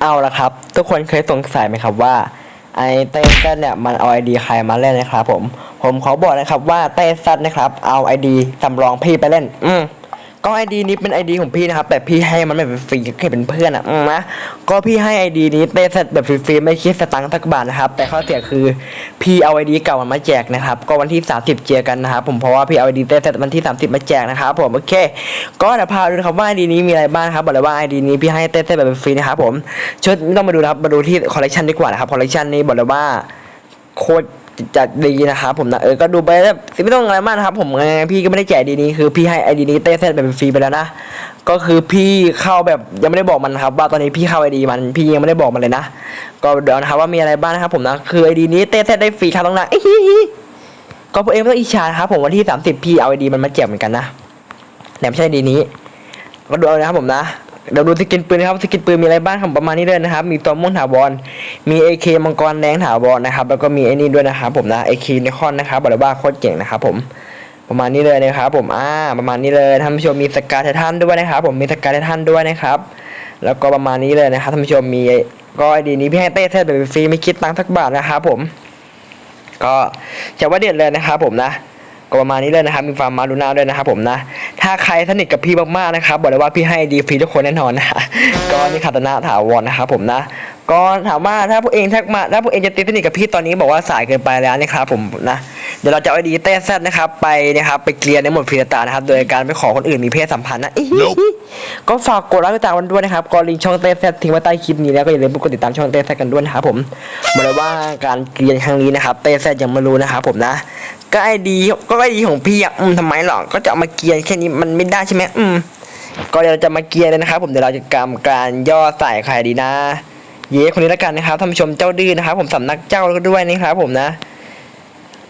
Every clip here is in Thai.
เอาละครับ ทุกคนเคยสงสัยไหมครับว่าไอเต้ซัดเนี่ยมันเอาไอดีใครมาเล่นนะครับผม ผมขอบอกนะครับว่าเต้ซัดนะครับเอาไอดีสำรองพี่ไปเล่น อืม ก็ไอดีนี้เป็นไอดีของพี่นะครับ แต่พี่ให้มันแบบฟรีแค่เป็นเพื่อนอะนะก็พี่ให้ไอดีนี้เต้ซัดแบบฟรีๆไม่คิดสตังค์สักบาทนะครับ แต่ข้อเสียคือพี่เอาไอดีเก่ามันมาแจกนะครับ ก็วันที่ 30 เจอกันนะครับผมเพราะว่าพี่เอาไอดีเต้ซัดวันที่ 30 มาแจกนะครับผมโอเค ก็เดี๋ยวพาดูนะครับว่าไอดีนี้มีอะไรบ้างครับบอกเลยว่าไอดีนี้พี่ให้เต้ซัดแบบฟรีนะครับผมชุดไม่ต้องมาดูนะครับมาดูที่คอลเลคชันดีกว่านะครับคอลเลคชันนี้บอกเลยว่าโคตร จะดีนะครับผมนะเออก็ดูไปแบบไม่ต้องอะไรมากนะครับ ผมไงพี่ก็ไม่ได้แจกดีนี้คือพี่ให้ไอดีนี้เต้เซตเป็นฟรีไปแล้วนะก็คือพี่เข้าแบบยังไม่ได้บอกมันนะครับ ว่าตอนนี้พี่เข้าไอดีมันพี่ยังไม่ได้บอกมันเลยนะก็เดี๋ยวนะครับว่ามีอะไรบ้างนะครับผมนะคือไอดีนี้เต้เซตได้ฟรีครับต้องนะก็พวกเองไม่ต้องอิจฉาครับผมวันที่ 30 พี่เอาไอดีมันมาแจกเหมือนกันนะแต่ไม่ใช่ดีนี้ก็ดูเอานะครับผมนะ เดี๋ยวดูสกินปืนนะครับสกินปืนมีอะไรบ้างครับประมาณนี้เลยนะครับ มีตัวม่วงถาวรมี AK มังกรแดงถาวรนะครับ แล้วก็มีไอ้นี่ด้วยนะครับผมนะ AK นิคอนนะครับบอกเลยว่าโคตรเจ๋งนะครับผมประมาณนี้เลยนะครับผมอ่าประมาณนี้เลยท่านผู้ชมมีสกาไททันด้วยนะครับ ผมมีสกาไททันด้วยนะครับ แล้วก็ประมาณนี้เลยนะครับท่านผู้ชมมีก็ไอดีนี้พี่ให้เต้เทสแบบฟรีไม่คิดตังค์สักบาทนะครับผม ก็จะว่าเด็ดเลยนะครับผมนะก็ประมาณนี้เลยนะครับ มีฟาร์มมาลูน่าด้วยนะครับผมนะ ถ้าใครสนิทกับพี่มากๆนะครับบอกเลยว่าพี่ให้ดีฟรีทุกคนแน่นอนนะก็นี่คาตนาถาวรนะครับผมนะก็ถามว่าถ้าพวกเองทักมาถ้าพวกเองจะตีสนิทกับพี่ตอนนี้บอกว่าสายเกินไปแล้วนะครับผมนะเดี๋ยวเราจะเอาไอดีเต้แซดนะครับไปนะครับไปเกลียร์ในหมดพีรตานะครับ โดยการไปขอคนอื่นมีเพศสัมพันธ์นะอิฮิฮิก็ฝากกดไลค์กดติดตามกันด้วยนะครับก็ลิงก์ช่องเต้แซดทิ้งไว้ใต้คลิปนี้แล้วก็อย่าลืมกดติดตามช่องเต้แซดกันด้วยนะครับผมบอกเลยว่าการเกลียร์ครั้งนี้นะครับเต้แซดยังไม่รู้นะครับผมนะ ก็ไอดีก็ไอดีของพี่อะอืมทำไมหรอก็จะเอามาเกียร์แค่นี้มันไม่ได้ใช่ไหมอืมก็เดี๋ยวเราจะมาเกียร์เลยนะครับ ผมเดี๋ยวเราจะกำการย่อใส่ใครดีนะ เย้คนนี้ละกันนะครับท่านผู้ชมเจ้าดื้อนะครับ ผมสำนักเจ้าด้วยนะครับ ผมนะ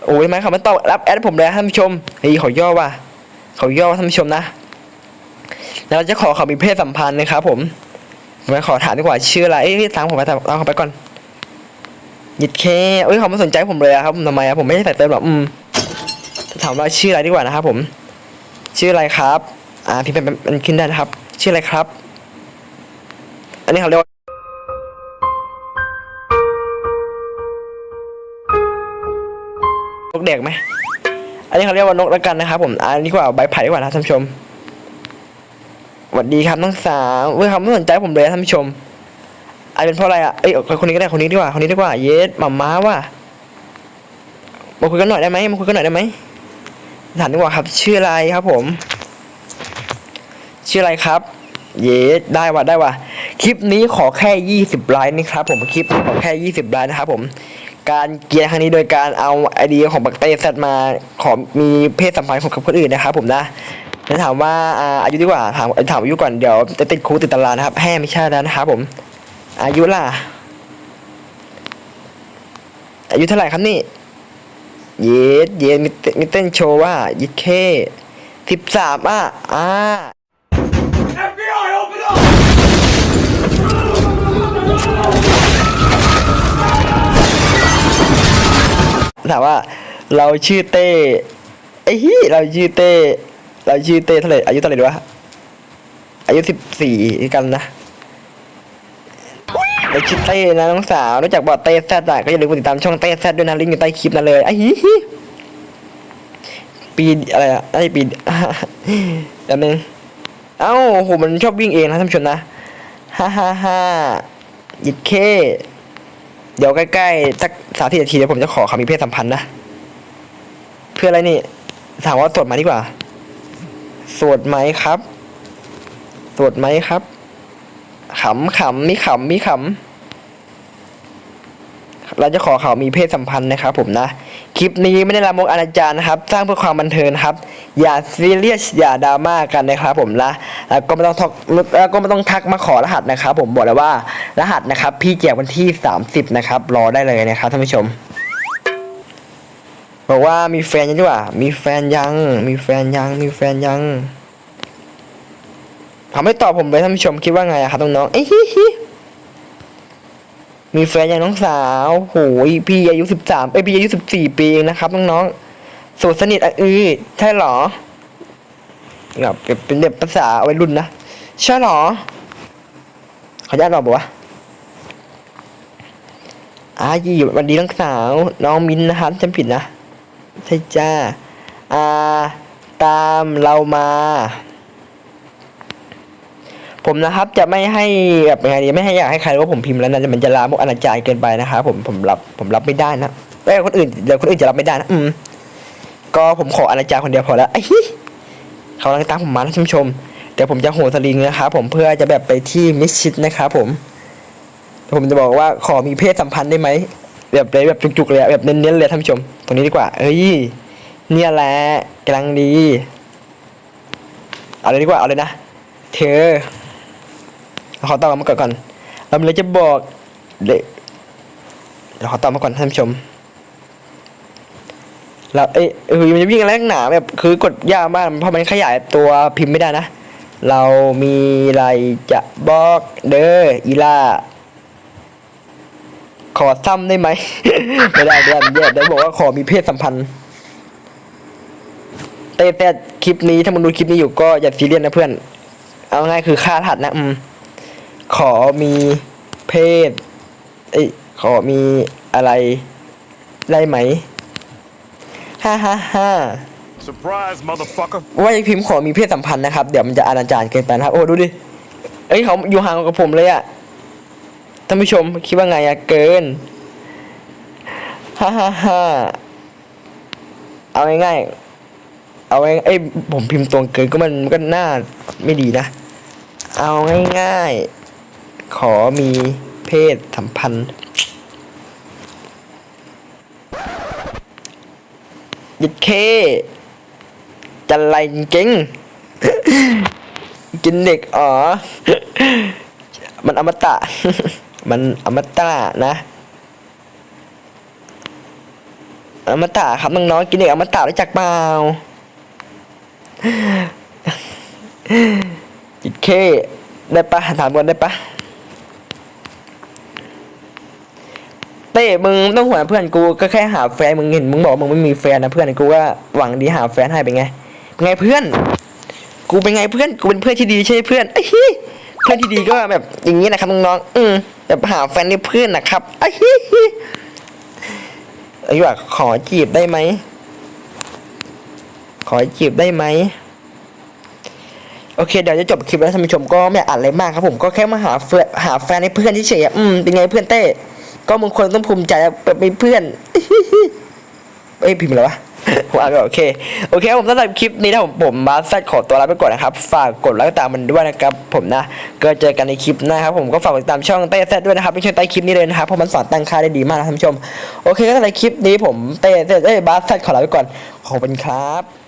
โอ้ยไหมเขามาตอบรับแอดผมเลยท่านผู้ชมเฮ้ยเขาย่อว่ะเขาย่อท่านผู้ชมนะแล้วเราจะขอเขามีเพศสัมพันธ์นะครับ ผมผมไปขอถามดีกว่าชื่ออะไรเอ้ยตามผมไปตามตามเขาไปก่อนหยิดเคเอ้ยเขาไม่สนใจผมเลยอะครับทำไมอะผมไม่ได้ใส่เติมหรอกอืม ถามว่าชื่ออะไรดีกว่านะครับผม ชื่ออะไรครับ อ่าพี่เป็นมันขึ้นได้นะครับ ชื่ออะไรครับ อันนี้เขาเรียกว่านกเด็กไหม อันนี้เขาเรียกว่านกแล้วกันนะครับผม อันนี้กว่าใบไผ่ดีกว่านะท่านผู้ชมสวัสดีครับน้องสาวเว้ยเขาไม่สนใจผมเลยนะท่านผู้ชมอันเป็นเพราะอะไรอะ เอ้ยคนนี้ก็ได้คนนี้ดีกว่าคนนี้ดีกว่า เยสหม่าม้าว่ะมาคุยกันหน่อยได้ไหมมาคุยกันหน่อยได้ไหม ถามดีกว่าครับ ชื่ออะไรครับผม ชื่ออะไรครับ เยสได้ว่ะได้ว่ะคลิปนี้ขอแค่ยี่สิบไลค์นะครับผมคลิปนี้ขอแค่ยี่สิบไลค์นะครับผม การเกลียร์ครั้งนี้โดยการเอาไอเดียของบักเต้เซตมาขอมีเพศสัมพันธ์ของกับคนอื่นนะครับผมนะแล้วถามว่าอ่าอายุดีกว่าถามถามอายุก่อนเดี๋ยวจะติดคุกติดตารางนะครับแห่ไม่ใช่แล้วนะครับผม อายุล่ะอายุเท่าไหร่ครับนี่ เยสเยสมีเต้นมีเต้นโชว์ว่ายิดเคสิบสามอะอ่า ถามว่าเราชื่อเต้ไอ้ฮี่เราชื่อเต้ เราชื่อเต้เท่าไหร่อายุเท่าไหร่ดีวะอายุสิบสี่กันนะ เราชื่อเต้นะน้องสาวนอกจากบอดเต้แซดอะก็อย่าลืมกดติดตามช่องเต้แซดด้วยนะลิงก์อยู่ใต้คลิปนั่นเลยไอ้ฮี่ปีอะไรอะไอ้ปีแป๊บนึงเอ้าโหมันชอบวิ่งเองนะท่านผู้ชมนะฮ่าฮ่าฮ่ายิดเคเดี๋ยวใกล้ๆสักสามสิบนาทีเดี๋ยวผมจะขอเขามีเพศสัมพันธ์นะ เพื่ออะไรนี่ถามว่าสดไหมดีกว่าสดไหมครับสดไหมครับ ขำขำมีขำมีขำเราจะขอเขามีเพศสัมพันธ์นะครับผมนะ คลิปนี้ไม่ได้ละมกอนาจารนะครับ สร้างเพื่อความบันเทิงครับ อย่าซีเรียสอย่าดราม่ากันนะครับผมนะแล้วก็ไม่ต้องทักแล้วก็ไม่ต้องทักมาขอรหัสนะครับ ผมบอกเลยว่ารหัสนะครับ พี่แจกวันที่ 30 นะครับ รอได้เลยนะครับท่านผู้ชมบอกว่ามีแฟนยังดีกว่า มีแฟนยัง มีแฟนยัง มีแฟนยัง เขาไม่ตอบผมเลยท่านผู้ชมคิดว่าไงอะครับน้องๆเอ้ยฮิมีแฟนยังน้องสาวโหยพี่อายุสิบสามเอ้ยพี่อายุสิบสี่ปีเองนะครับน้องๆโสดสนิทอะเออใช่หรอแบบเป็นแบบภาษาวัยรุ่นนะใช่หรอขออนุญาตบอบอกว่าอายีสวันดีน้องสาว น้องมินนะครับจำผิดนะ ใช่จ้า อ่า ตามเรามา ผมนะครับจะไม่ให้แบบยังไงดีไม่ให้อยากให้ใครรู้ว่าผมพิมพ์แล้วนะมันจะลามกอนาจารเกินไปนะครับผมผมรับผมรับไม่ได้นะเอ้ยคนอื่นเดี๋ยวคนอื่นจะรับไม่ได้นะอืมก็ผมขออนาจารคนเดียวพอแล้วไอ้เขากำลังตามผมมาท่านผู้ชมเดี๋ยวผมจะโหสลิงนะครับผมเพื่อจะแบบไปที่มิชชิดนะครับผม ผมจะบอกว่าขอมีเพศสัมพันธ์ได้ไหมแบบเลยแบบจุกๆเลยแบบเน้นๆเลยท่านผู้ชม ตรงนี้ดีกว่าเอ้ยเนี่ยแหละกำลังดีเอาเลยดีกว่าเอาเลยนะ เธอ ขอตอบมาก่อนก่อน เราเลยจะบอกเดี๋ยวเขอตอบมาก่อนท่านผู้ชม เราเอ้ยเออมันจะวิ่งแรงหนาแบบคือกดยากมากเพราะมันขยายตัวพิมพ์ไม่ได้นะ เรามีอะไรจะบอกเด้ออีล่าขอซ้ำได้ไหมไม่ได้เดี๋ยวเดียวเดี๋ยวบอกว่าขอมีเพศสัมพันธ์แต่แต่คลิปนี้ถ้ามึงดูคลิปนี้อยู่ก็อย่าซีเรียสนะเพื่อน เอาง่ายคือค่าถัดนะ อืม ขอมีเพศเอ้ยขอมีอะไรได้ไหมฮ่าฮ่าฮ่า Surprise, motherfucker. ว่าจะพิมพ์ขอมีเพศสัมพันธ์นะครับ เดี๋ยวมันจะอนาจารเกินไปนะครับ โอ้ดูดิ เอ้ยเขาอยู่ห่างกับผมเลยอะท่านผู้ชมคิดว่าไงอะเกินฮ่าฮ่าฮ่าเอาง่ายๆเอาง่ายๆเอ้ยผมพิมพ์ตรงเกินก็มันก็น่าไม่ดีนะ เอาง่ายๆ ขอมีเพศสัมพันธ์ยิดเคจันไรจริงกินเด็กอ๋อ มันอมตะ มันอมตะนะ อมตะครับน้องๆกินเด็กอมตะรู้จักเปล่าจิตเค ได้ปะถามก่อนได้ปะ ต้มึงต้องห่วงนเพื่อนกูก็แค่หาแฟนมึงเห็นมึงบอกมึงไม่มีแฟนนะเพื่อนกูก็หวังดีหาแฟนให้เป็นไงเป็นไงเพื่อน กูเป็นไงเพื่อนกูเป็นเพื่อนที่ดีใช่เพื่อนไอ้ฮีเพื่อนที่ดีก็แบบอย่างนี้นะครับน้องๆอืมแบบหาแฟนให้เพื่อนนะครับไอ้ฮีไอ้ว่าขอจีบได้ไหมขอจีบได้ไหมโอเคเดี๋ยวจะจบคลิปแล้วท่านผู้ชมก็ไม่อยากอ่านอะไรมากครับผมก็แค่มาหาแฟนหาแฟนให้เพื่อนเฉยๆอืมเป็นไงเพื่อนเต้ ก็มึงควรต้องภูมิใจแบบมีเพื่อนเอ้ยพิมพ์อะไรวะผมอ่านไม่ออกโอเค โอเคผมสำหรับคลิปนี้นะผมผมมาแซดขอตัวลาไปก่อนนะครับ ฝากกดไลค์ตามมันด้วยนะครับ ผมนะ ก็เจอกันในคลิปหน้าครับ ผมก็ฝากติดตามช่องเต้แซดด้วยนะครับไม่ใช่ใต้คลิปนี้เลยนะครับเพราะมันสอนตั้งค่าได้ดีมากนะท่านผู้ชม โอเคก็สำหรับคลิปนี้ผมเต้เต้เอ้ยบาสแซดขอลาไปก่อนขอบคุณครับ